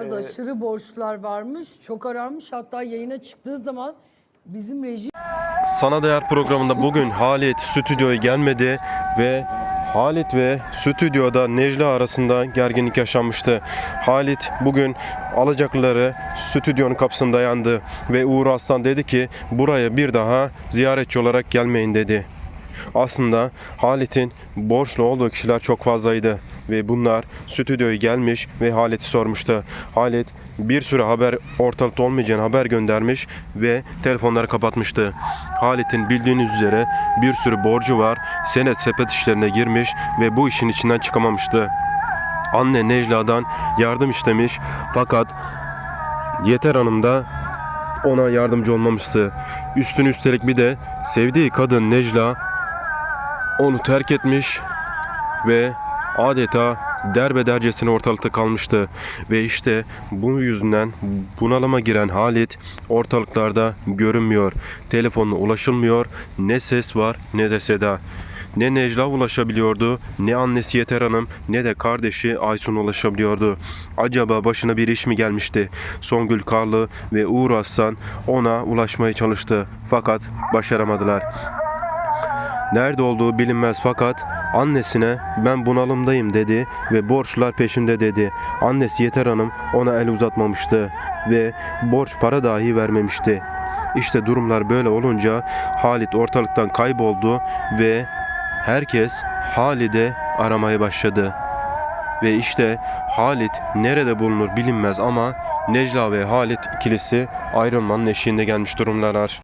Biraz aşırı borçlar varmış. Çok aranmış. Hatta yayına çıktığı zaman bizim reji Sana Değer programında bugün Halit stüdyoya gelmedi ve Halit ve stüdyoda Necla arasında gerginlik yaşanmıştı. Halit bugün alacaklıları stüdyonun kapısında yandı ve Uğur Aslan dedi ki buraya bir daha ziyaretçi olarak gelmeyin dedi. Aslında Halit'in borçlu olduğu kişiler çok fazlaydı ve bunlar stüdyoya gelmiş ve Halit'i sormuştu. Halit bir süre haber ortalıkta olmayacağını haber göndermiş ve telefonları kapatmıştı. Halit'in bildiğiniz üzere bir sürü borcu var. Senet sepet işlerine girmiş ve bu işin içinden çıkamamıştı. Anne Necla'dan yardım istemiş fakat Yeter Hanım da ona yardımcı olmamıştı. Üstüne üstelik bir de sevdiği kadın Necla onu terk etmiş ve adeta derbedercesine ortalıkta kalmıştı. Ve işte bu yüzünden bunalıma giren Halit ortalıklarda görünmüyor. Telefonuna ulaşılmıyor. Ne ses var ne de seda. Ne Necla ulaşabiliyordu, ne annesi Yeter Hanım, ne de kardeşi Aysun ulaşabiliyordu. Acaba başına bir iş mi gelmişti? Songül Karlı ve Uğur Aslan ona ulaşmaya çalıştı. Fakat başaramadılar. Nerede olduğu bilinmez fakat annesine ben bunalımdayım dedi ve borçlar peşinde dedi. Annesi Yeter Hanım ona el uzatmamıştı ve borç para dahi vermemişti. İşte durumlar böyle olunca Halit ortalıktan kayboldu ve herkes Halid'i aramaya başladı. Ve işte Halit nerede bulunur bilinmez ama Necla ve Halit ikilisi ayrılmanın eşiğinde gelmiş durumlar.